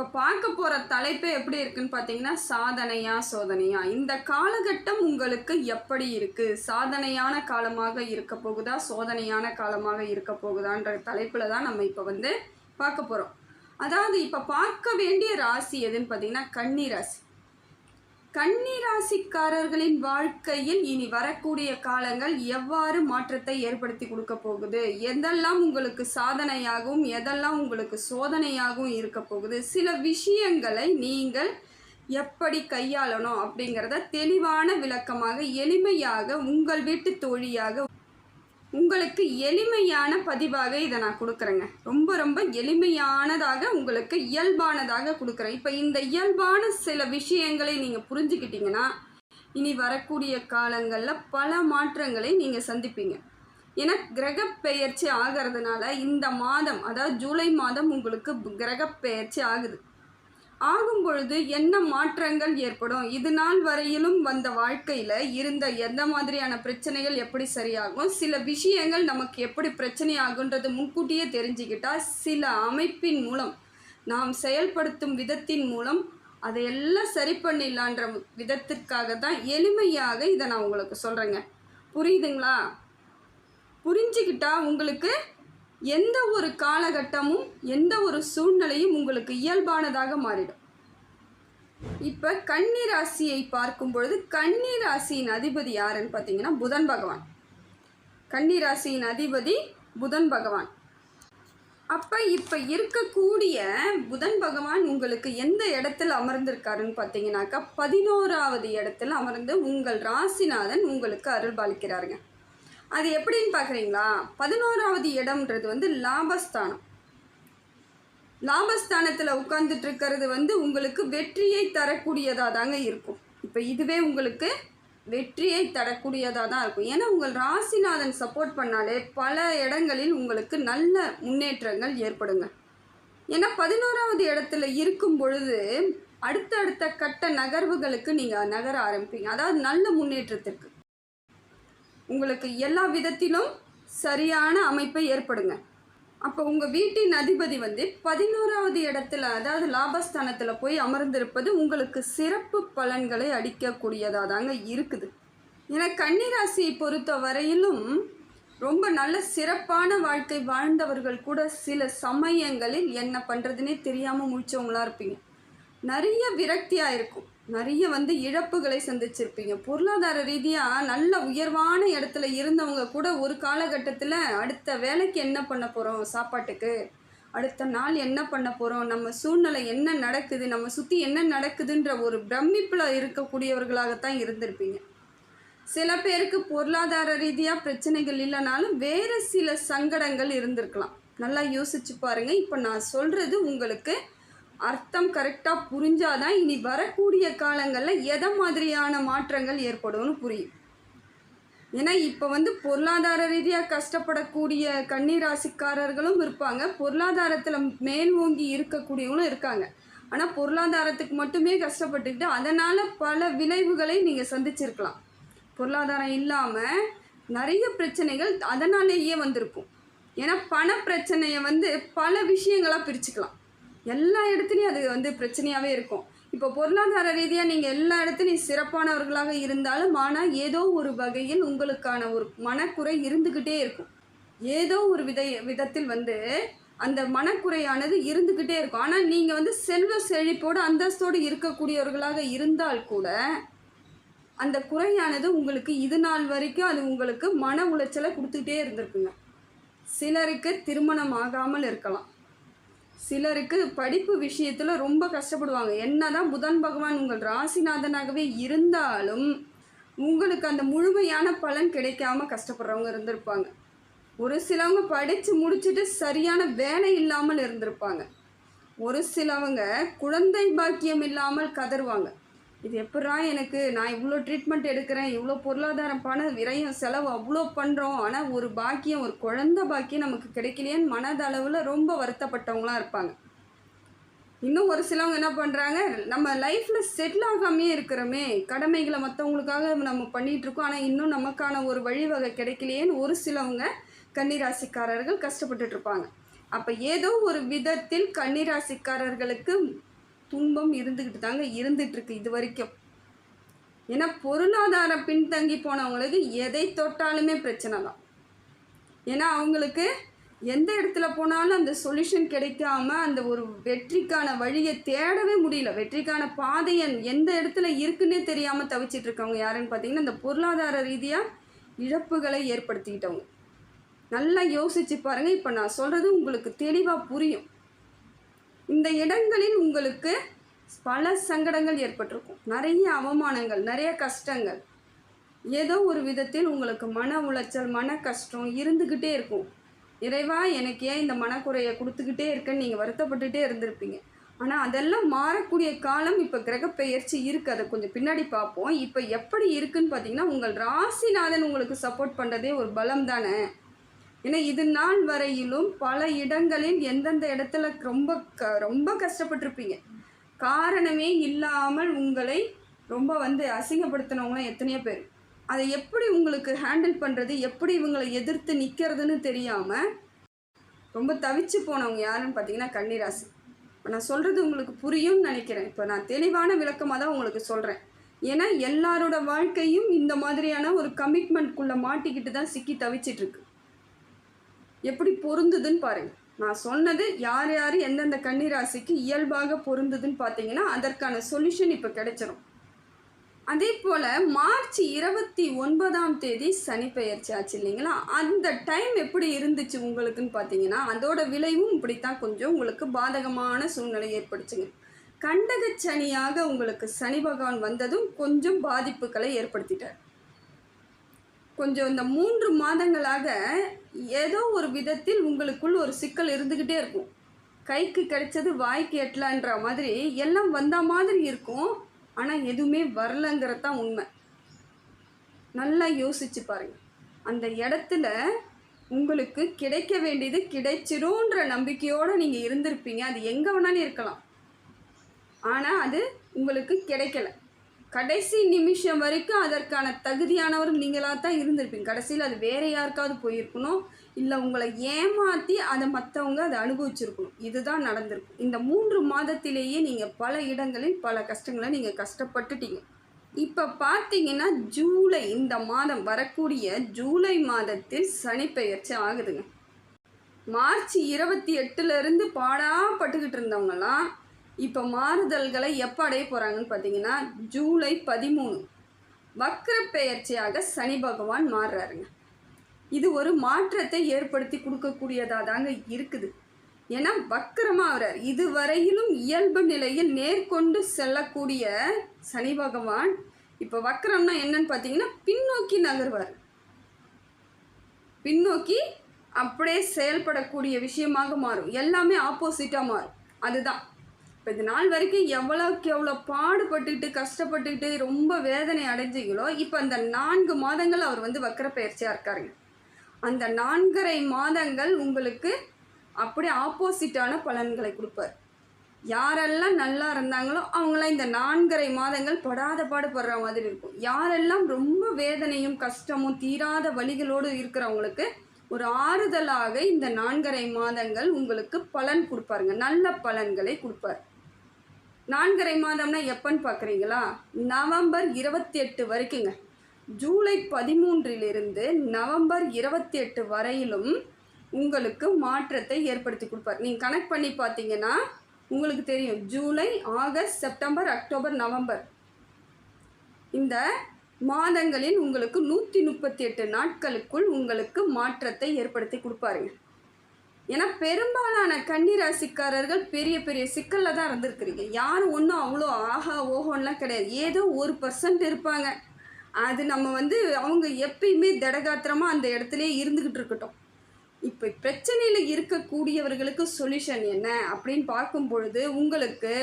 இப்போ பார்க்க போகிற தலைப்பே எப்படி இருக்குன்னு பார்த்தீங்கன்னா சாதனையா சோதனையா? இந்த காலகட்டம் உங்களுக்கு எப்படி இருக்குது சாதனையான காலமாக இருக்க போகுதா? சோதனையான காலமாக இருக்க போகுதான்ற தலைப்பில் தான் நம்ம இப்போ வந்து பார்க்க போகிறோம் அதாவது இப்போ பார்க்க வேண்டிய ராசி எதுன்னு பார்த்தீங்கன்னா கன்னி ராசி. கன்னிராசிக்காரர்களின் வாழ்க்கையில் இனி வரக்கூடிய காலங்கள் எவ்வாறு மாற்றத்தை ஏற்படுத்தி கொடுக்க போகுது? எதெல்லாம் உங்களுக்கு சாதனையாகவும் எதெல்லாம் உங்களுக்கு சோதனையாகவும் இருக்க போகுது? சில விஷயங்களை நீங்கள் எப்படி கையாளணும் அப்படிங்கிறத தெளிவான விளக்கமாக எளிமையாக உங்கள் வீட்டு தோழியாக உங்களுக்கு எளிமையான பதிவாக இதை நான் கொடுக்குறேங்க. ரொம்ப ரொம்ப எளிமையானதாக உங்களுக்கு இயல்பானதாக கொடுக்குறேன். இப்போ இந்த இயல்பான சில விஷயங்களை நீங்கள் புரிஞ்சுக்கிட்டீங்கன்னா இனி வரக்கூடிய காலங்களில் பல மாற்றங்களை நீங்கள் சந்திப்பீங்க. ஏன்னா கிரக பெயர்ச்சி ஆகிறதுனால இந்த மாதம் அதாவது ஜூலை மாதம் உங்களுக்கு கிரக பெயர்ச்சி ஆகுது. ஆகும் பொழுது என்ன மாற்றங்கள் ஏற்படும்? இது நாள் வரையிலும் வந்த வாழ்க்கையில் இருந்த எந்த மாதிரியான பிரச்சனைகள் எப்படி சரியாகும்? சில விஷயங்கள் நமக்கு எப்படி பிரச்சனையாகுன்றது முன்கூட்டியே தெரிஞ்சுக்கிட்டால் சில அமைப்பின் மூலம் நாம் செயல்படுத்தும் விதத்தின் மூலம் அதையெல்லாம் சரி பண்ணிடலான்ற விதத்திற்காக தான் எளிமையாக இதை நான் உங்களுக்கு சொல்கிறேங்க புரியுதுங்களா? புரிஞ்சுக்கிட்டா உங்களுக்கு எந்த ஒரு காலகட்டமும் எந்த ஒரு சூழ்நிலையும் உங்களுக்கு இயல்பானதாக மாறிடும். இப்போ கன்னி ராசியை பார்க்கும் பொழுது கன்னி ராசியின் அதிபதி யாருன்னு பார்த்தீங்கன்னா புதன் பகவான். கன்னி ராசியின் அதிபதி புதன் பகவான். அப்போ இப்போ இருக்கக்கூடிய புதன் பகவான் உங்களுக்கு எந்த இடத்துல அமர்ந்திருக்காருன்னு பார்த்தீங்கன்னாக்கா பதினோராவது இடத்துல அமர்ந்து உங்கள் ராசிநாதன் உங்களுக்கு அருள் பாலிக்கிறாருங்க அது எப்படின்னு பார்க்குறீங்களா? பதினோராவது இடம்ன்றது வந்து லாபஸ்தானம். லாபஸ்தானத்தில் உட்கார்ந்துட்டு இருக்கிறது வந்து உங்களுக்கு வெற்றியை தரக்கூடியதாக தாங்க இருக்கும். இப்போ இதுவே உங்களுக்கு வெற்றியை தரக்கூடியதாக தான் இருக்கும். ஏன்னா உங்கள் ராசிநாதன் சப்போர்ட் பண்ணாலே பல இடங்களில் உங்களுக்கு நல்ல முன்னேற்றங்கள் ஏற்படுங்க. ஏன்னா பதினோராவது இடத்துல இருக்கும் பொழுது அடுத்தடுத்த கட்ட நகர்வுகளுக்கு நீங்கள் நகர ஆரம்பிப்பீங்க. அதாவது நல்ல முன்னேற்றத்திற்கு. உங்களுக்கு எல்லா விதத்திலும் சரியான அமைப்பை ஏற்படுங்க. அப்போ உங்கள் வீட்டின் அதிபதி வந்து பதினோராவது இடத்துல அதாவது லாபஸ்தானத்தில் போய் அமர்ந்திருப்பது உங்களுக்கு சிறப்பு பலன்களை அடிக்கக்கூடியதாக தாங்க இருக்குது. ஏன்னா கன்னிராசியை பொறுத்த வரையிலும் ரொம்ப நல்ல சிறப்பான வாழ்க்கை வாழ்ந்தவர்கள் கூட சில சமயங்களில் என்ன பண்ணுறதுனே தெரியாமல் முடிச்சவங்களா இருப்பீங்க. நிறைய விரக்தியாக இருக்கும். நிறைய வந்து இழப்புகளை சந்திச்சிருப்பீங்க. பொருளாதார ரீதியாக நல்ல உயர்வான இடத்துல இருந்தவங்க கூட ஒரு காலகட்டத்தில் அடுத்த வேலைக்கு என்ன பண்ண போகிறோம் சாப்பாட்டுக்கு. அடுத்த நாள் என்ன பண்ண போகிறோம் நம்ம சூழ்நிலை என்ன நடக்குது? நம்ம சுற்றி என்ன நடக்குதுன்ற ஒரு பிரமிப்பில் இருக்கக்கூடியவர்களாகத்தான் இருந்திருப்பீங்க. சில பேருக்கு பொருளாதார ரீதியாக பிரச்சனைகள் இல்லைனாலும் வேறு சில சங்கடங்கள் இருந்திருக்கலாம். நல்லா யோசிச்சு பாருங்கள் இப்போ நான் சொல்கிறது உங்களுக்கு அர்த்தம் கரெக்டாக புரிஞ்சாதான் இனி வரக்கூடிய காலங்களில் எதை மாதிரியான மாற்றங்கள் ஏற்படும்னு புரியும். ஏன்னா இப்போ வந்து பொருளாதார ரீதியாக கஷ்டப்படக்கூடிய கன்னிராசிக்காரர்களும் இருப்பாங்க. பொருளாதாரத்தில் மேல் ஓங்கி இருக்கக்கூடியவங்களும் இருக்காங்க. ஆனால் பொருளாதாரத்துக்கு மட்டுமே கஷ்டப்பட்டுக்கிட்டு அதனால் பல விளைவுகளை நீங்கள் சந்திச்சிருக்கலாம். பொருளாதாரம் இல்லாமல் நிறைய பிரச்சனைகள் அதனாலேயே வந்திருக்கும். ஏன்னா பண பிரச்சனையை வந்து பல விஷயங்களாக பிரிச்சுக்கலாம். எல்லா இடத்துலையும் அது வந்து பிரச்சனையாகவே இருக்கும். இப்போ பொருளாதார ரீதியாக நீங்கள் எல்லா இடத்துலையும் சிறப்பானவர்களாக இருந்தாலும் ஆனால் ஏதோ ஒரு வகையில் உங்களுக்கான ஒரு மனக்குறை இருந்துக்கிட்டே இருக்கும். ஏதோ ஒரு வித விதத்தில் வந்து அந்த மனக்குறையானது இருந்துக்கிட்டே இருக்கும். ஆனால் நீங்கள் வந்து செல்வ செழிப்போடு அந்தஸ்தோடு இருக்கக்கூடியவர்களாக இருந்தால் கூட அந்த குறையானது உங்களுக்கு இது நாள் வரைக்கும் அது உங்களுக்கு மன உளைச்சலை கொடுத்துக்கிட்டே இருந்திருக்குங்க. சிலருக்கு திருமணம் ஆகாமல் இருக்கலாம். சிலருக்கு படிப்பு விஷயத்தில் ரொம்ப கஷ்டப்படுவாங்க. என்னதான் புதன் பகவான் உங்கள் ராசிநாதனாகவே இருந்தாலும் உங்களுக்கு அந்த முழுமையான பலன் கிடைக்காம கஷ்டப்படுறவங்க இருந்திருப்பாங்க. ஒரு சிலவங்க படித்து முடிச்சுட்டு சரியான வேலை இல்லாமல் இருந்திருப்பாங்க. ஒரு சிலவங்க குழந்தை பாக்கியம் இல்லாமல் கதறுவாங்க. இது எப்படா எனக்கு? நான் இவ்வளோ ட்ரீட்மெண்ட் எடுக்கிறேன் இவ்வளோ பொருளாதாரம் பண விரயம் செலவு அவ்வளோ பண்ணுறோம் ஆனால் ஒரு பாக்கியம் ஒரு குழந்த பாக்கியம் நமக்கு கிடைக்கலையேன்னு மனதளவில் ரொம்ப வருத்தப்பட்டவங்களாம் இருப்பாங்க. இன்னும் ஒரு சிலவங்க என்ன பண்ணுறாங்க நம்ம லைஃப்பில் செட்டில் ஆகாமையே இருக்கிறோமே. கடமைகளை மற்றவங்களுக்காக நம்ம பண்ணிகிட்டு இருக்கோம். ஆனால் இன்னும் நமக்கான ஒரு வழிவகை கிடைக்கலையேன்னு ஒரு சிலவங்க கன்னிராசிக்காரர்கள் கஷ்டப்பட்டுட்ருப்பாங்க அப்போ ஏதோ ஒரு விதத்தில் கன்னிராசிக்காரர்களுக்கு துன்பம் இருந்துக்கிட்டு தாங்க இருந்துகிட்ருக்கு இது வரைக்கும். ஏன்னா பொருளாதாரம் பின்தங்கி போனவங்களுக்கு எதை தொட்டாலுமே பிரச்சனை தான். ஏன்னா அவங்களுக்கு எந்த இடத்துல போனாலும் அந்த சொல்யூஷன் கிடைக்காம அந்த ஒரு வெற்றிக்கான வழியை தேடவே முடியல. வெற்றிக்கான பாதையை எந்த இடத்துல இருக்குன்னே தெரியாமல் தவிச்சிட்டு இருக்கவங்க யாருன்னு பார்த்தீங்கன்னா இந்த பொருளாதார ரீதியாக இழப்புகளை ஏற்படுத்திக்கிட்டவங்க. நல்லா யோசிச்சு பாருங்கள் இப்போ நான் சொல்கிறது உங்களுக்கு தெளிவாக புரியும். இந்த இடங்களில் உங்களுக்கு பல சங்கடங்கள் ஏற்பட்டிருக்கும். நிறைய அவமானங்கள் நிறைய கஷ்டங்கள். ஏதோ ஒரு விதத்தில் உங்களுக்கு மன உளைச்சல் மன கஷ்டம் இருந்துக்கிட்டே இருக்கும். இறைவா எனக்கு ஏன் இந்த மனக்குறையை கொடுத்துக்கிட்டே இருக்கேன்னு நீங்கள் வருத்தப்பட்டுட்டே இருந்திருப்பீங்க. ஆனால் அதெல்லாம் மாறக்கூடிய காலம் இப்போ கிரகப்பெயர்ச்சி இருக்குது அதை கொஞ்சம் பின்னாடி பார்ப்போம். இப்போ எப்படி இருக்குன்னு பார்த்தீங்கன்னா உங்கள் ராசிநாதன் உங்களுக்கு சப்போர்ட் பண்ணுறதே ஒரு பலம் தானே. ஏன்னா இது நாள் வரையிலும் பல இடங்களில் எந்தெந்த இடத்துல ரொம்ப க ரொம்ப கஷ்டப்பட்டிருப்பீங்க. காரணமே இல்லாமல் உங்களை ரொம்ப வந்து அசிங்கப்படுத்தினவங்களாம் எத்தனையோ பேர். அதை எப்படி உங்களுக்கு ஹேண்டில் பண்ணுறது எப்படி இவங்களை எதிர்த்து நிற்கிறதுன்னு தெரியாமல் ரொம்ப தவிச்சு போனவங்க யாருன்னு பார்த்தீங்கன்னா கன்னிராசி. இப்போ நான் சொல்கிறது உங்களுக்கு புரியும்னு நினைக்கிறேன். இப்போ நான் தெளிவான விளக்கமாக தான் உங்களுக்கு சொல்கிறேன் ஏன்னா எல்லாரோட வாழ்க்கையும் இந்த மாதிரியான ஒரு கமிட்மெண்ட்குள்ளே மாட்டிக்கிட்டு தான் சிக்கி தவிச்சிட்டு இருக்கு. எப்படி பொருந்துதுன்னு பாருங்க. நான் சொன்னது யார் யார் எந்தெந்த கன்னிராசிக்கு இயல்பாக பொருந்துதுன்னு பார்த்தீங்கன்னா அதற்கான சொல்யூஷன் இப்போ கிடைச்சிரும். அதே போல் மார்ச் இருபத்தி ஒன்பதாம் தேதி சனி பெயர்ச்சி ஆச்சு இல்லைங்களா? அந்த டைம் எப்படி இருந்துச்சு உங்களுக்குன்னு பார்த்தீங்கன்னா அதோட விளைவும் இப்படித்தான் கொஞ்சம் உங்களுக்கு பாதகமான சூழ்நிலை ஏற்படுச்சுங்க. கண்டக சனியாக உங்களுக்கு சனி பகவான் வந்ததும் கொஞ்சம் பாதிப்புகளை ஏற்படுத்திட்டார். கொஞ்சம் இந்த மூன்று மாதங்களாக ஏதோ ஒரு விதத்தில் உங்களுக்குள் ஒரு சிக்கல் இருந்துக்கிட்டே இருக்கும். கைக்கு கிடைச்சது வாய்க்கு எட்டலான்ற மாதிரி எல்லாம் வந்த மாதிரி இருக்கும். ஆனால் எதுவுமே வரலங்கிறது தான் உண்மை. நல்லா யோசிச்சு பாருங்க. அந்த இடத்துல உங்களுக்கு கிடைக்க வேண்டியது கிடைச்சிரும்ன்ற நம்பிக்கையோடு நீங்கள் இருந்திருப்பீங்க. அது எங்கே வேணாலும் இருக்கலாம். ஆனால் அது உங்களுக்கு கிடைக்கல. கடைசி நிமிஷம் வரைக்கும் அதற்கான தகுதியானவர் நீங்களாக தான் இருந்திருப்பீங்க. கடைசியில் அது வேற யாருக்காவது போயிருக்கணும். இல்லை உங்களை ஏமாற்றி அதை மற்றவங்க அதை அனுபவிச்சிருக்கணும். இதுதான் நடந்திருக்கும். இந்த மூன்று மாதத்திலேயே நீங்கள் பல இடங்களில் பல கஷ்டங்களை நீங்கள் கஷ்டப்பட்டுட்டீங்க. இப்போ பார்த்தீங்கன்னா ஜூலை இந்த மாதம் வரக்கூடிய ஜூலை மாதத்தில் சனிப்பெயர்ச்சி ஆகுதுங்க. மார்ச் இருபத்தி எட்டுலேருந்து பாடாப்பட்டுக்கிட்டு இருந்தவங்களாம் இப்போ மாறுதல்களை எப்போ அடைய போகிறாங்கன்னு பார்த்தீங்கன்னா ஜூலை பதிமூணு. வக்ர பெயர்ச்சியாக சனி பகவான் மாறுறாருங்க. இது ஒரு மாற்றத்தை ஏற்படுத்தி கொடுக்கக்கூடியதாக தாங்க இருக்குது. ஏன்னா வக்கரமாகிறார் இதுவரையிலும் இயல்பு நிலையில் நேர்கொண்டு செல்லக்கூடிய சனி பகவான் இப்போ வக்கரம்னா என்னன்னு பார்த்தீங்கன்னா பின்னோக்கி நகர்வார். பின்னோக்கி அப்படியே செயல்படக்கூடிய விஷயமாக மாறும். எல்லாமே ஆப்போசிட்டாக மாறும். அதுதான். இப்போ இது நாள் வரைக்கும் எவ்வளோக்கு எவ்வளோ பாடுபட்டுக்கிட்டு கஷ்டப்பட்டுக்கிட்டு ரொம்ப வேதனை அடைஞ்சீங்களோ இப்போ அந்த நான்கு மாதங்கள் அவர் வந்து வக்கர பயிற்சியாக இருக்காருங்க. அந்த நான்கரை மாதங்கள் உங்களுக்கு அப்படியே ஆப்போசிட்டான பலன்களை கொடுப்பார். யாரெல்லாம் நல்லா இருந்தாங்களோ அவங்களாம் இந்த நான்கரை மாதங்கள் படாத பாடுபடுற மாதிரி இருக்கும். யாரெல்லாம் ரொம்ப வேதனையும் கஷ்டமும் தீராத வழிகளோடு இருக்கிறவங்களுக்கு ஒரு ஆறுதலாக இந்த நான்கரை மாதங்கள் உங்களுக்கு பலன் கொடுப்பாருங்க. நல்ல பலன்களை கொடுப்பார். நான்கரை மாதம்னா எப்பன்னு பார்க்குறீங்களா? நவம்பர் இருபத்தி எட்டு வரைக்குங்க. ஜூலை பதிமூன்றிலிருந்து நவம்பர் இருபத்தி எட்டு வரையிலும் உங்களுக்கு மாற்றத்தை ஏற்படுத்தி கொடுப்பார். நீங்கள் கனெக்ட் பண்ணி பார்த்தீங்கன்னா உங்களுக்கு தெரியும். July August September October November. இந்த மாதங்களில் உங்களுக்கு நூற்றி முப்பத்தி எட்டு நாட்களுக்குள் உங்களுக்கு மாற்றத்தை ஏற்படுத்தி கொடுப்பாருங்க ஏன்னா பெரும்பாலான கன்னிராசிக்காரர்கள் பெரிய பெரிய சிக்கலில் தான் இருந்திருக்கிறீங்க. யாரும் ஒன்றும் அவ்வளோ ஆஹா ஓஹோன்லாம் கிடையாது. ஏதோ ஒரு பர்சன்ட் இருப்பாங்க. அது நம்ம வந்து அவங்க எப்பயுமே திடகாத்திரமாக அந்த இடத்துலையே இருந்துக்கிட்டு இருக்கட்டும். இப்போ பிரச்சனையில் இருக்கக்கூடியவர்களுக்கு சொல்யூஷன் என்ன அப்படின்னு பார்க்கும் பொழுது உங்களுக்கு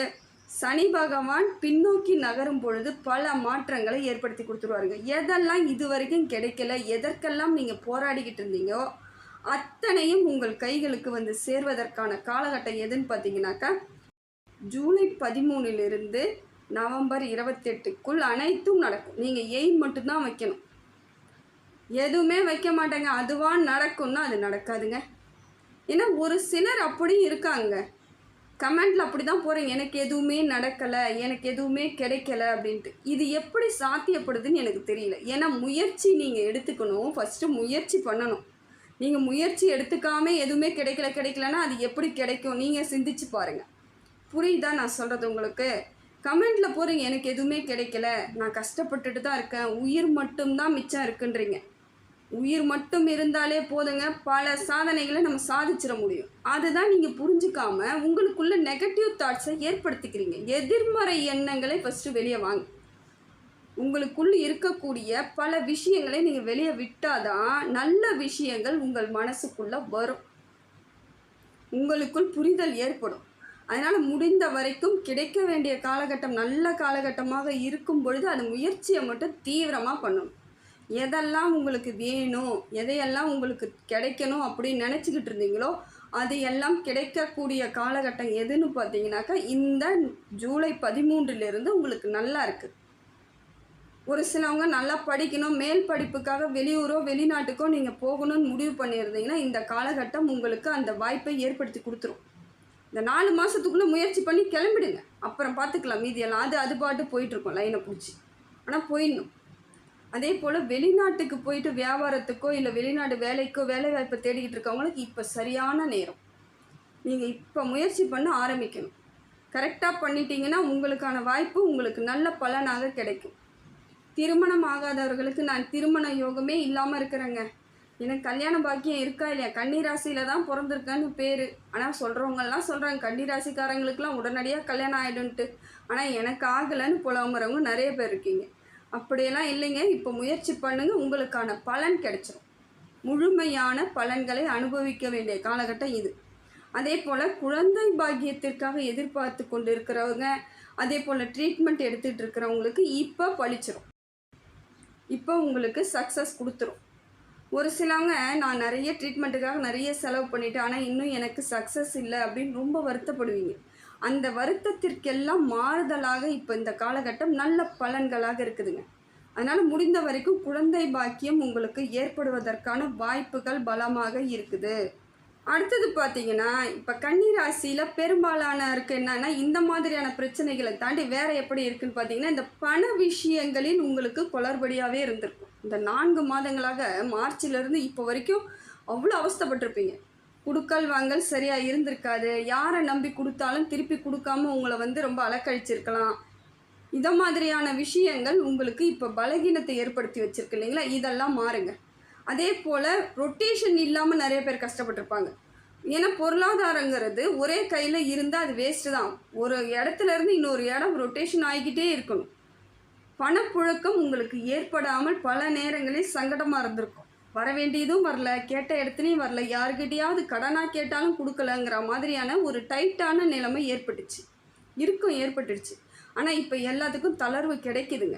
சனி பகவான் பின்னோக்கி நகரும் பொழுது பல மாற்றங்களை ஏற்படுத்தி கொடுத்துருவாருங்க. எதெல்லாம் இது வரைக்கும் கிடைக்கல எதற்கெல்லாம் நீங்கள் போராடிக்கிட்டு இருந்தீங்கோ அத்தனையும் உங்கள் கைகளுக்கு வந்து சேர்வதற்கான காலகட்டம் எதுன்னு பார்த்தீங்கன்னாக்கா ஜூலை பதிமூணிலிருந்து நவம்பர் இருபத்தெட்டுக்குள் அனைத்தும் நடக்கும். நீங்கள் எய்ம் மட்டும்தான் வைக்கணும். எதுவுமே வைக்க மாட்டேங்க. அதுவான் நடக்கும்னா அது நடக்காதுங்க. ஏன்னா ஒரு சிலர் அப்படியும் இருக்காங்க. கமெண்டில் அப்படி தான் போகிறீங்க எனக்கு எதுவுமே நடக்கலை. எனக்கு எதுவுமே கிடைக்கல அப்படின்ட்டு. இது எப்படி சாத்தியப்படுதுன்னு எனக்கு தெரியல. ஏன்னா முயற்சி நீங்கள் எடுத்துக்கணும். ஃபஸ்ட்டு முயற்சி பண்ணணும். நீங்கள் முயற்சி எடுத்துக்காமல் எதுவுமே கிடைக்கல கிடைக்கலன்னா அது எப்படி கிடைக்கும்? நீங்கள் சிந்திச்சு பாருங்கள் புரியுதா நான் சொல்கிறது உங்களுக்கு? கமெண்டில் போகிறீங்க எனக்கு எதுவுமே கிடைக்கல. நான் கஷ்டப்பட்டுட்டு தான் இருக்கேன். உயிர் மட்டும்தான் மிச்சம் இருக்குன்றீங்க. உயிர் மட்டும் இருந்தாலே போதுங்க. பல சாதனைகளை நம்ம சாதிச்சிட முடியும். அதுதான் நீங்கள் புரிஞ்சுக்காம உங்களுக்குள்ள நெகட்டிவ் தாட்ஸை ஏற்படுத்திக்கிறீங்க. எதிர்மறை எண்ணங்களை ஃபஸ்ட்டு வெளியே வாங்க. உங்களுக்குள்ளே இருக்கக்கூடிய பல விஷயங்களை நீங்கள் வெளியே விட்டாதான் நல்ல விஷயங்கள் உங்கள் மனசுக்குள்ளே வரும். உங்களுக்குள் புரிதல் ஏற்படும். அதனால் முடிந்த வரைக்கும் கிடைக்க வேண்டிய காலகட்டம் நல்ல காலகட்டமாக இருக்கும் பொழுது அது முயற்சியை மட்டும் தீவிரமாக பண்ணணும் எதெல்லாம் உங்களுக்கு வேணும் எதையெல்லாம் உங்களுக்கு கிடைக்கணும் அப்படின்னு நினச்சிக்கிட்டு இருந்தீங்களோ அது எல்லாம் கிடைக்கக்கூடிய காலகட்டம் எதுன்னு பார்த்தீங்கன்னாக்கா இந்த ஜூலை பதிமூன்றுலேருந்து உங்களுக்கு நல்லா இருக்குது ஒரு சிலவங்க நல்லா படிக்கணும் மேல் படிப்புக்காக வெளியூரோ வெளிநாட்டுக்கோ நீங்கள் போகணும்னு முடிவு பண்ணியிருந்தீங்கன்னா இந்த காலகட்டம் உங்களுக்கு அந்த வாய்ப்பை ஏற்படுத்தி கொடுத்துரும். இந்த நாலு மாதத்துக்குள்ளே முயற்சி பண்ணி கிளம்பிடுங்க. அப்புறம் பார்த்துக்கலாம் மீதியெல்லாம் அது அது பாட்டு போயிட்டுருக்கோம் லைனை பிடிச்சி. ஆனால் போயிடணும். அதே போல் வெளிநாட்டுக்கு போயிட்டு வியாபாரத்துக்கோ இல்லை வெளிநாடு வேலைக்கோ வேலை வாய்ப்பை தேடிக்கிட்டு இருக்கவங்களுக்கு இப்போ சரியான நேரம். நீங்கள் இப்போ முயற்சி பண்ண ஆரம்பிக்கணும். கரெக்டாக பண்ணிட்டீங்கன்னா உங்களுக்கான வாய்ப்பு உங்களுக்கு நல்ல பலனாக கிடைக்கும். திருமணம் ஆகாதவர்களுக்கு நான் திருமண யோகமே இல்லாமல் இருக்கிறேங்க. எனக்கு கல்யாண பாக்கியம் இருக்கா இல்லையா? கன்னிராசியில் தான் பிறந்திருக்கேன்னு பேர். ஆனால் சொல்கிறவங்கெல்லாம் சொல்கிறாங்க கன்னிராசிக்காரங்களுக்கெல்லாம் உடனடியாக கல்யாணம் ஆகிடும்ட்டு ஆனால் எனக்கு ஆகலைன்னு புலம்புறவங்க நிறைய பேர் இருக்கீங்க. அப்படியெல்லாம் இல்லைங்க. இப்போ முயற்சி பண்ணுங்கள் உங்களுக்கான பலன் கிடைச்சிரும். முழுமையான பலன்களை அனுபவிக்க வேண்டிய காலகட்டம் இது. அதே போல் குழந்தை பாக்கியத்திற்காக எதிர்பார்த்து கொண்டு இருக்கிறவங்க அதே போல் ட்ரீட்மெண்ட் எடுத்துகிட்டு இருக்கிறவங்களுக்கு இப்போ பழிச்சிரும். இப்போ உங்களுக்கு சக்ஸஸ் கொடுத்துரும். ஒரு சிலவங்க நான் நிறைய ட்ரீட்மெண்ட்டுக்காக நிறைய செலவு பண்ணிட்டேன் ஆனால் இன்னும் எனக்கு சக்ஸஸ் இல்லை அப்படின்னு ரொம்ப வருத்தப்படுவீங்க. அந்த வருத்தத்திற்கெல்லாம் மாறுதலாக இப்போ இந்த காலகட்டம் நல்ல பலன்களாக இருக்குதுங்க. அதனால் முடிந்த வரைக்கும் குழந்தை பாக்கியம் உங்களுக்கு ஏற்படுவதற்கான வாய்ப்புகள் பலமாக இருக்குது. அடுத்தது பார்த்தீங்கன்னா இப்போ கன்னிராசியில் பெரும்பாலானருக்கு என்னன்னா இந்த மாதிரியான பிரச்சனைகளை தாண்டி வேறு எப்படி இருக்குன்னு பார்த்தீங்கன்னா இந்த பண விஷயங்களில் உங்களுக்கு குளறுபடியாகவே இருந்திருக்கும். இந்த நான்கு மாதங்களாக மார்ச்சிலேருந்து இப்போ வரைக்கும் அவ்வளோ அவஸ்தைப்பட்டிருப்பீங்க. குடுக்கல் வாங்கல் சரியாக இருந்திருக்காது. யாரை நம்பி கொடுத்தாலும் திருப்பி கொடுக்காம உங்களை வந்து ரொம்ப அலக்கழிச்சிருக்கலாம். இதை மாதிரியான விஷயங்கள் உங்களுக்கு இப்போ பலகீனத்தை ஏற்படுத்தி வச்சுருக்கு இல்லைங்களா? இதெல்லாம் மாறுங்க. அதே போல் ரொட்டேஷன் இல்லாமல் நிறைய பேர் கஷ்டப்பட்டிருப்பாங்க. ஏன்னா பொருளாதாரங்கிறது ஒரே கையில் இருந்தால் அது வேஸ்ட்டு தான். ஒரு இடத்துல இருந்து இன்னொரு இடம் ரொட்டேஷன் ஆகிக்கிட்டே இருக்கணும். பணப்புழக்கம் உங்களுக்கு ஏற்படாமல் பல நேரங்களில் சங்கடமாக இருந்திருக்கும். வர வேண்டியதும் வரல கேட்ட இடத்துலையும் வரல யார்கிட்டயாவது கடனாக கேட்டாலும் கொடுக்கலங்கிற மாதிரியான ஒரு டைட்டான நிலைமை ஏற்பட்டுச்சு. இருக்கும் ஏற்பட்டுடுச்சு. ஆனால் இப்போ எல்லாத்துக்கும் தளர்வு கிடைக்குதுங்க.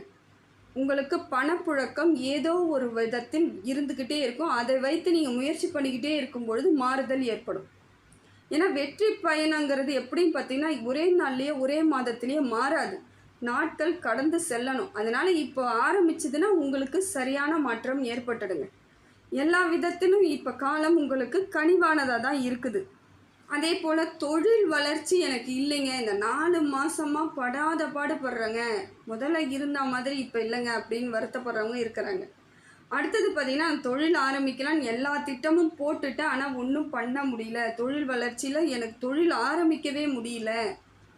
உங்களுக்கு பணப்புழக்கம் ஏதோ ஒரு விதத்தில் இருந்துக்கிட்டே இருக்கும். அதை வைத்து நீங்கள் முயற்சி பண்ணிக்கிட்டே இருக்கும் பொழுது மாறுதல் ஏற்படும். ஏன்னா வெற்றி பயணங்கிறது எப்படின்னு பார்த்தீங்கன்னா ஒரே நாள்லேயே ஒரே மாதத்துலேயே மாறாது. நாட்கள் கடந்து செல்லணும். அதனால் இப்போ ஆரம்பிச்சதுன்னா உங்களுக்கு சரியான மாற்றம் ஏற்பட்டுடுங்க. எல்லா விதத்திலும் இப்போ காலம் உங்களுக்கு கனிவானதாக தான் இருக்குது. அதே போல் தொழில் வளர்ச்சி எனக்கு இல்லைங்க. இந்த நாலு மாதமாக படாத பாடுபடுறேங்க முதல்ல இருந்த மாதிரி இப்போ இல்லைங்க அப்படின்னு வருத்தப்படுறவங்க இருக்கிறாங்க. அடுத்தது பார்த்தீங்கன்னா தொழில் ஆரம்பிக்கலாம்னு எல்லா திட்டமும் போட்டுட்டேன் ஆனால் ஒன்றும் பண்ண முடியல. தொழில் வளர்ச்சியில் எனக்கு தொழில் ஆரம்பிக்கவே முடியல.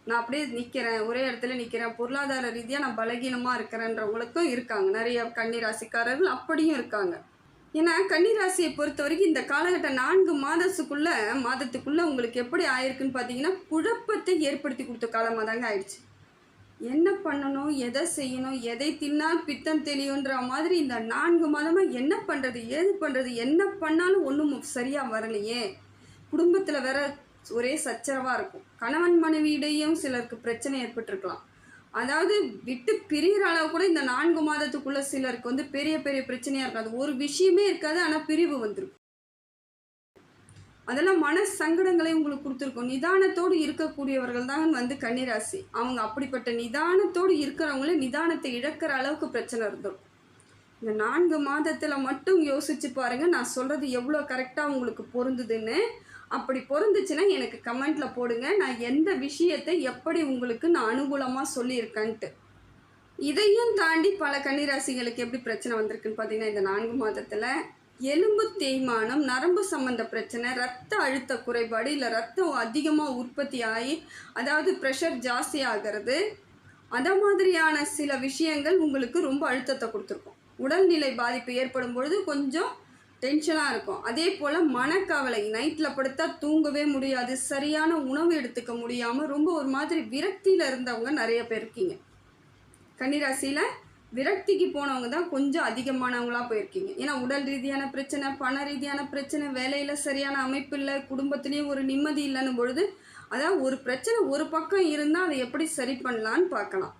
நான் அப்படியே நிற்கிறேன் ஒரே இடத்துல நிற்கிறேன் பொருளாதார ரீதியாக நான் பலகீனமாக இருக்கிறேன்றவங்களுக்கும் இருக்காங்க. நிறைய கன்னிராசிக்காரர்கள் அப்படியும் இருக்காங்க. ஏன்னா கன்னிராசியை பொறுத்த வரைக்கும் இந்த காலகட்டம் நான்கு மாதத்துக்குள்ள மாதத்துக்குள்ளே உங்களுக்கு எப்படி ஆயிருக்குன்னு பார்த்தீங்கன்னா குழப்பத்தை ஏற்படுத்தி கொடுத்த காலமாக தாங்க ஆயிடுச்சு. என்ன பண்ணணும் எதை செய்யணும் எதை தின்னால் பித்தம் தெளியுன்ற மாதிரி இந்த நான்கு மாதமாக என்ன பண்ணுறது ஏது பண்ணுறது என்ன பண்ணாலும் ஒன்றும் சரியாக வரலையே. குடும்பத்தில் வேற ஒரே சச்சரவாக இருக்கும். கணவன் மனைவியிடையும் சிலருக்கு பிரச்சனை ஏற்பட்டிருக்கலாம். அதாவது விட்டு பிரிகிற அளவு கூட இந்த நான்கு மாதத்துக்குள்ள சிலருக்கு வந்து பெரிய பெரிய பிரச்சனையாக இருக்காது. ஒரு விஷயமே இருக்காது ஆனால் பிரிவு வந்துருக்கும். அதெல்லாம் மன சங்கடங்களை உங்களுக்கு கொடுத்துருக்கும். நிதானத்தோடு இருக்கக்கூடியவர்கள் தான் வந்து கன்னிராசி. அவங்க அப்படிப்பட்ட நிதானத்தோடு இருக்கிறவங்களே நிதானத்தை இழக்கிற அளவுக்கு பிரச்சனை இருந்தோம் இந்த நான்கு மாதத்தில் மட்டும் யோசிச்சு பாருங்கள் நான் சொல்கிறது எவ்வளோ கரெக்டாக உங்களுக்கு பொருந்துதுன்னு. அப்படி பொருந்துச்சுன்னா எனக்கு கமெண்ட்டில் போடுங்க. நான் எந்த விஷயத்தை எப்படி உங்களுக்கு நான் அனுகூலமாக சொல்லியிருக்கேன்ட்டு. இதையும் தாண்டி பல கன்னிராசிகளுக்கு எப்படி பிரச்சனை வந்திருக்குன்னு பார்த்தீங்கன்னா இந்த நான்கு மாதத்தில் எலும்பு தேய்மானம் நரம்பு சம்மந்த பிரச்சனை ரத்த அழுத்த குறைபாடு இல்லை ரத்தம் அதிகமாக உற்பத்தி ஆகி அதாவது ப்ரெஷர் ஜாஸ்தி ஆகிறது அந்த மாதிரியான சில விஷயங்கள் உங்களுக்கு ரொம்ப அழுத்தத்தை கொடுத்துருக்கும். உடல்நிலை பாதிப்பு ஏற்படும் பொழுது கொஞ்சம் டென்ஷனாக இருக்கும். அதே போல் மனக்கவலை நைட்டில் படுத்தா தூங்கவே முடியாது. சரியான உணவு எடுத்துக்க முடியாமல் ரொம்ப ஒரு மாதிரி விரக்தியில் இருந்தவங்க நிறைய பேர் இருக்கீங்க. கன்னிராசியில் விரக்திக்கு போனவங்க தான் கொஞ்சம் அதிகமானவங்களாக போயிருக்கீங்க. ஏன்னா உடல் ரீதியான பிரச்சனை பண ரீதியான பிரச்சனை வேலையில் சரியான அமைப்பு இல்லை குடும்பத்துலேயும் ஒரு நிம்மதி இல்லைன்னு பொழுது அதாவது ஒரு பிரச்சனை ஒரு பக்கம் இருந்தால் அதை எப்படி சரி பண்ணலான்னு பார்க்கலாம்.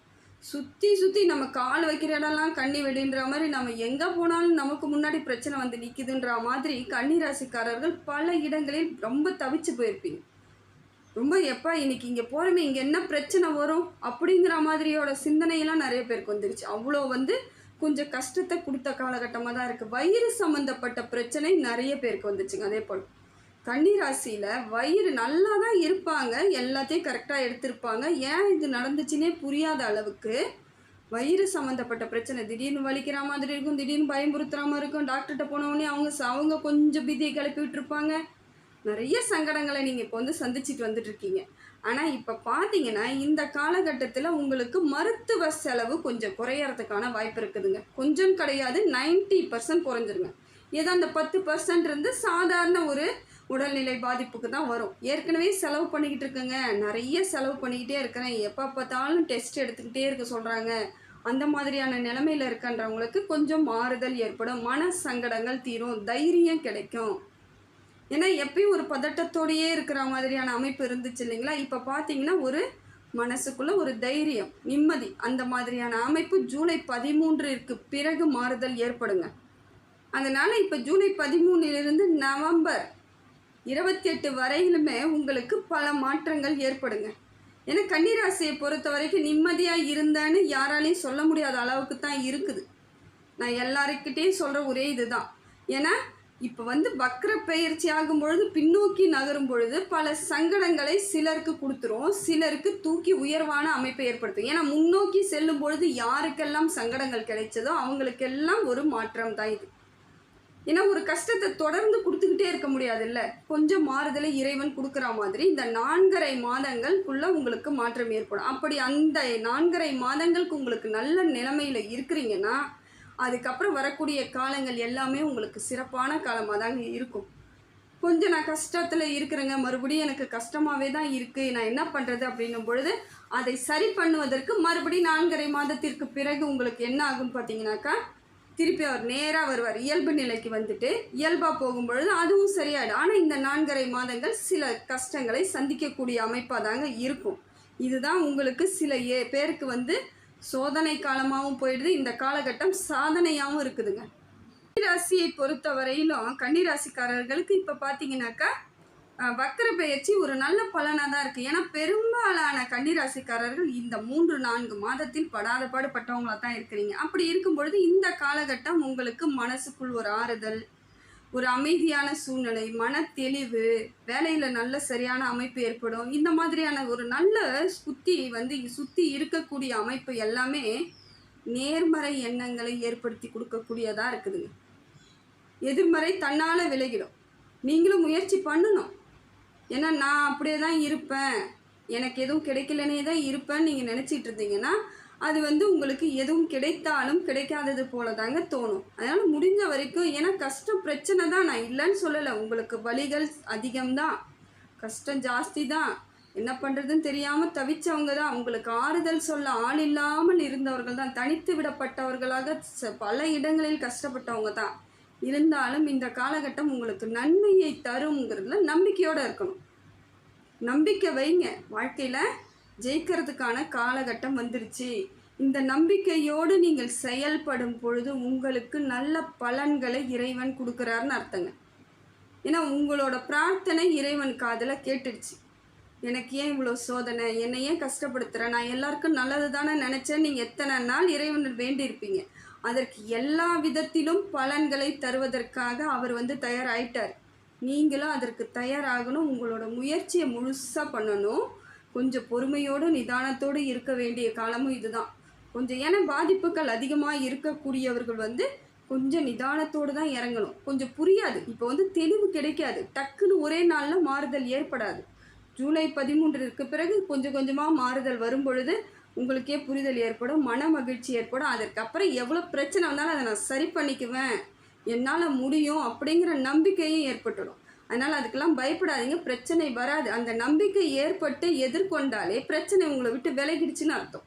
சுற்றி சுற்றி நம்ம கால் வைக்கிற இடம்லாம் கண்ணி வெடின்ற மாதிரி நம்ம எங்கே போனாலும் நமக்கு முன்னாடி பிரச்சனை வந்து நிற்குதுன்ற மாதிரி கன்னி ராசிக்காரர்கள் பல இடங்களில் ரொம்ப தவிச்சு போயிருப்பீங்க. ரொம்ப எப்பா இன்னைக்கு இங்கே போகிறோமே இங்கே என்ன பிரச்சனை வரும் அப்படிங்கிற மாதிரியோட சிந்தனையெல்லாம் நிறைய பேருக்கு வந்துருச்சு. அவ்வளோ வந்து கொஞ்சம் கஷ்டத்தை கொடுத்த காலகட்டமாக தான் இருக்குது வயிறு சம்மந்தப்பட்ட பிரச்சனை நிறைய பேருக்கு வந்துச்சுங்க அதே போல். கன்னிராசியில் வயிறு நல்லா தான் இருப்பாங்க. எல்லாத்தையும் கரெக்டாக எடுத்திருப்பாங்க. ஏன் இது நடந்துச்சுன்னே புரியாத அளவுக்கு வயிறு சம்மந்தப்பட்ட பிரச்சனை. திடீர்னு வலிக்கிற மாதிரி இருக்கும் திடீர்னு பயமுறுத்துற மாதிரி இருக்கும். டாக்டர்கிட்ட போனவுடனே அவங்க அவங்க கொஞ்சம் பிதியை கிளப்பி விட்டுருப்பாங்க. நிறைய சங்கடங்களை நீங்கள் இப்போ வந்து சந்திச்சுட்டு வந்துட்டுருக்கீங்க ஆனால் இப்போ பார்த்தீங்கன்னா இந்த காலகட்டத்தில் உங்களுக்கு மருத்துவ செலவு கொஞ்சம் குறையறதுக்கான வாய்ப்பு இருக்குதுங்க. கொஞ்சம் கிடையாது 90% பர்சன்ட் குறைஞ்சிருங்க. ஏதோ அந்த பத்து பர்சன்ட் இருந்து சாதாரண ஒரு உடல்நிலை பாதிப்புக்கு தான் வரும். ஏற்கனவே செலவு பண்ணிக்கிட்டு இருக்கேங்க. நிறைய செலவு பண்ணிக்கிட்டே இருக்கிறேன். எப்போ பார்த்தாலும் டெஸ்ட் எடுத்துக்கிட்டே இருக்க சொல்கிறாங்க அந்த மாதிரியான நிலைமையில் இருக்கன்றவங்களுக்கு கொஞ்சம் மாறுதல் ஏற்படும். மன சங்கடங்கள் தீரும். தைரியம் கிடைக்கும். ஏன்னா எப்பயும் ஒரு பதட்டத்தோடையே இருக்கிற மாதிரியான அமைப்பு இருந்துச்சு இல்லைங்களா? இப்போ பார்த்தீங்கன்னா ஒரு மனசுக்குள்ள ஒரு தைரியம் நிம்மதி அந்த மாதிரியான அமைப்பு ஜூலை பதிமூன்றிற்கு பிறகு மாறுதல் ஏற்படுங்க. அதனால இப்போ ஜூலை பதிமூணிலிருந்து நவம்பர் இருபத்தி எட்டு வரையிலுமே உங்களுக்கு பல மாற்றங்கள் ஏற்படுங்க. ஏன்னா கன்னிராசியை பொறுத்த வரைக்கும் நிம்மதியாக இருந்தேன்னு யாராலையும் சொல்ல முடியாத அளவுக்கு தான் இருக்குது. நான் எல்லாருக்கிட்டேயும் சொல்கிற ஒரே இதுதான். ஏன்னா இப்போ வந்து வக்ர பயிற்சி ஆகும் பொழுது பின்னோக்கி நகரும் பொழுது பல சங்கடங்களை சிலருக்கு கொடுத்துரும். சிலருக்கு தூக்கி உயர்வான அமைப்பை ஏற்படுத்தும். ஏன்னா முன்னோக்கி செல்லும் பொழுது யாருக்கெல்லாம் சங்கடங்கள் கிடைச்சதோ அவங்களுக்கெல்லாம் ஒரு மாற்றம் தான் இது. ஏன்னா ஒரு கஷ்டத்தை தொடர்ந்து கொடுத்துக்கிட்டே இருக்க முடியாதுல்ல? கொஞ்சம் மாறுதலை இறைவன் கொடுக்குற மாதிரி இந்த நான்கரை மாதங்களுக்குள்ள உங்களுக்கு மாற்றம் ஏற்படும். அப்படி அந்த நான்கரை மாதங்களுக்கு உங்களுக்கு நல்ல நிலைமையில் இருக்கிறீங்கன்னா அதுக்கப்புறம் வரக்கூடிய காலங்கள் எல்லாமே உங்களுக்கு சிறப்பான காலமாக தாங்க இருக்கும். கொஞ்சம் நான் கஷ்டத்தில் இருக்கிறேங்க. மறுபடியும் எனக்கு கஷ்டமாகவே தான் இருக்குது நான் என்ன பண்ணுறது அப்படின்னும் பொழுது அதை சரி பண்ணுவதற்கு மறுபடியும் நான்கரை மாதத்திற்கு பிறகு உங்களுக்கு என்ன ஆகும் பார்த்தீங்கன்னாக்கா திருப்பி அவர் நேராக வருவார். இயல்பு நிலைக்கு வந்துட்டு இயல்பாக போகும்பொழுது அதுவும் சரியாயிடும். ஆனால் இந்த நான்கரை மாதங்கள் சில கஷ்டங்களை சந்திக்கக்கூடிய அமைப்பாக தாங்க இருக்கும். இதுதான் உங்களுக்கு சில ஏ பேருக்கு வந்து சோதனை காலமாகவும் போயிடுது. இந்த காலகட்டம் சாதனையாகவும் இருக்குதுங்க. கன்னிராசியை பொறுத்த வரையிலும் கன்னிராசிக்காரர்களுக்கு இப்போ பார்த்தீங்கன்னாக்கா வக்கர பெயர்ச்சி ஒரு நல்ல பலனாக தான் இருக்குது ஏன்னா பெரும்பாலான கன்னிராசிக்காரர்கள் இந்த மூன்று நான்கு மாதத்தில் படாத பாடுபட்டவங்களாக தான் இருக்கிறீங்க. அப்படி இருக்கும் பொழுது இந்த காலகட்டம் உங்களுக்கு மனசுக்குள் ஒரு ஆறுதல் ஒரு அமைதியான சூழ்நிலை மன தெளிவு வேலையில் நல்ல சரியான அமைப்பு ஏற்படும். இந்த மாதிரியான ஒரு நல்ல சுத்தி வந்து சுற்றி இருக்கக்கூடிய அமைப்பு எல்லாமே நேர்மறை எண்ணங்களை ஏற்படுத்தி கொடுக்கக்கூடியதாக இருக்குதுங்க. எதிர்மறை தன்னால் விலகிடும். நீங்களும் முயற்சி பண்ணணும். ஏன்னா நான் அப்படியே தான் இருப்பேன். எனக்கு எதுவும் கிடைக்கலனே தான் இருப்பேன்னு நீங்கள் நினச்சிட்டு இருந்தீங்கன்னா அது வந்து உங்களுக்கு எதுவும் கிடைத்தாலும் கிடைக்காதது போல தாங்க தோணும். அதனால் முடிஞ்ச வரைக்கும் ஏன்னா கஷ்டம் பிரச்சனை தான். நான் இல்லைன்னு சொல்லலை. உங்களுக்கு வலிகள் அதிகம்தான் கஷ்டம் ஜாஸ்தி தான். என்ன பண்ணுறதுன்னு தெரியாமல் தவிச்சவங்க தான். உங்களுக்கு ஆறுதல் சொல்ல ஆள் இல்லாமல் இருந்தவர்கள் தான். தனித்து விடப்பட்டவர்களாக ச- பல இடங்களில் கஷ்டப்பட்டவங்க தான். இருந்தாலும் இந்த காலகட்டம் உங்களுக்கு நன்மையை தருங்கிறதுல நம்பிக்கையோடு இருக்கணும். நம்பிக்கை வைங்க. வாழ்க்கையில் ஜெயிக்கிறதுக்கான காலகட்டம் வந்துருச்சு. இந்த நம்பிக்கையோடு நீங்கள் செயல்படும் பொழுது உங்களுக்கு நல்ல பலன்களை இறைவன் கொடுக்குறாருன்னு அர்த்தங்க. ஏன்னா உங்களோட பிரார்த்தனை இறைவன் காதில் கேட்டுடுச்சு. எனக்கு ஏன் இவ்வளோ சோதனை? என்னை ஏன் கஷ்டப்படுத்துகிறேன் நான் எல்லாருக்கும் நல்லது தானே நினச்சேன் நீங்கள் எத்தனை நாள் இறைவன் வேண்டியிருப்பீங்க. அதற்கு எல்லா விதத்திலும் பலன்களை தருவதற்காக அவர் வந்து தயாராயிட்டார். நீங்களும் அதற்கு தயாராகணும் உங்களோட முயற்சியை முழுசாக பண்ணணும். கொஞ்சம் பொறுமையோடு நிதானத்தோடு இருக்க வேண்டிய காலமும் இதுதான். கொஞ்சம் ஏன்னா பாதிப்புகள் அதிகமாக இருக்கக்கூடியவர்கள் வந்து கொஞ்சம் நிதானத்தோடு தான் இறங்கணும். கொஞ்சம் புரியாது. இப்போ வந்து தெளிவு கிடைக்காது. டக்குன்னு ஒரே நாளில் மாறுதல் ஏற்படாது. ஜூலை பதிமூன்றிற்கு பிறகு கொஞ்சம் கொஞ்சமாக மாறுதல் வரும் பொழுது உங்களுக்கே புரிதல் ஏற்படும் மன மகிழ்ச்சி ஏற்படும். அதற்கப்புறம் எவ்வளோ பிரச்சனை வந்தாலும் அதை நான் சரி பண்ணிக்குவேன். என்னால் முடியும் அப்படிங்கிற நம்பிக்கையும் ஏற்பட்டுடும். அதனால் அதுக்கெல்லாம் பயப்படாதீங்க. பிரச்சனை வராது. அந்த நம்பிக்கை ஏற்பட்டு எதிர்கொண்டாலே பிரச்சனை உங்களை விட்டு விலகிடுச்சுன்னு அர்த்தம்.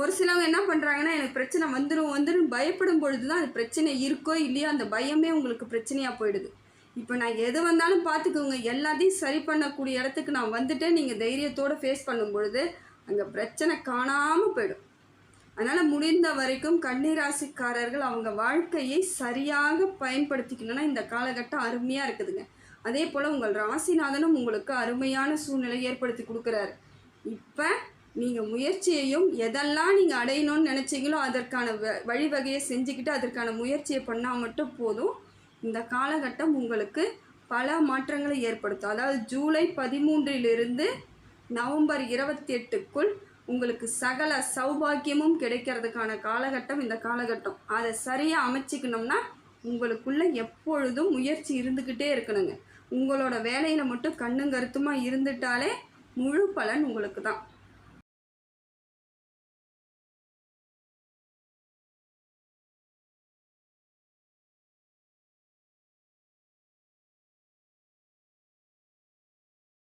ஒரு சிலவங்க என்ன பண்ணுறாங்கன்னா எனக்கு பிரச்சனை வந்துடும் வந்துடும் பயப்படும் பொழுது தான் அது பிரச்சனை இருக்கோ இல்லையோ அந்த பயமே உங்களுக்கு பிரச்சனையாக போயிடுது. இப்போ நான் எது வந்தாலும் பார்த்துக்கோங்க எல்லாத்தையும் சரி பண்ணக்கூடிய இடத்துக்கு நான் வந்துட்டு நீங்கள் தைரியத்தோடு ஃபேஸ் பண்ணும் பொழுது அங்கே பிரச்சனை காணாமல் போயிடும். அதனால் முடிந்த வரைக்கும் கன்னிராசிக்காரர்கள் அவங்க வாழ்க்கையை சரியாக பயன்படுத்திக்கணும்னா இந்த காலகட்டம் அருமையாக இருக்குதுங்க. அதே போல் உங்கள் ராசிநாதனும் உங்களுக்கு அருமையான சூழ்நிலை ஏற்படுத்தி கொடுக்குறாரு. இப்போ நீங்கள் முயற்சியையும் எதெல்லாம் நீங்கள் அடையணும்னு நினச்சிங்களோ அதற்கான வ வழிவகையை செஞ்சுக்கிட்டு அதற்கான முயற்சியை பண்ணால் மட்டும் போதும். இந்த காலகட்டம் உங்களுக்கு பல மாற்றங்களை ஏற்படுத்தும். அதாவது ஜூலை பதிமூன்றிலிருந்து நவம்பர் இருபத்தி எட்டுக்குள் உங்களுக்கு சகல சௌபாக்கியமும் கிடைக்கிறதுக்கான காலகட்டம் இந்த காலகட்டம். அதை சரியாக அமைச்சிக்கணும்னா உங்களுக்குள்ளே எப்பொழுதும் முயற்சி இருந்துக்கிட்டே இருக்கணுங்க. உங்களோட வேலையில் மட்டும் கண்ணும் கருத்துமாக இருந்துட்டாலே முழு பலன் உங்களுக்கு தான்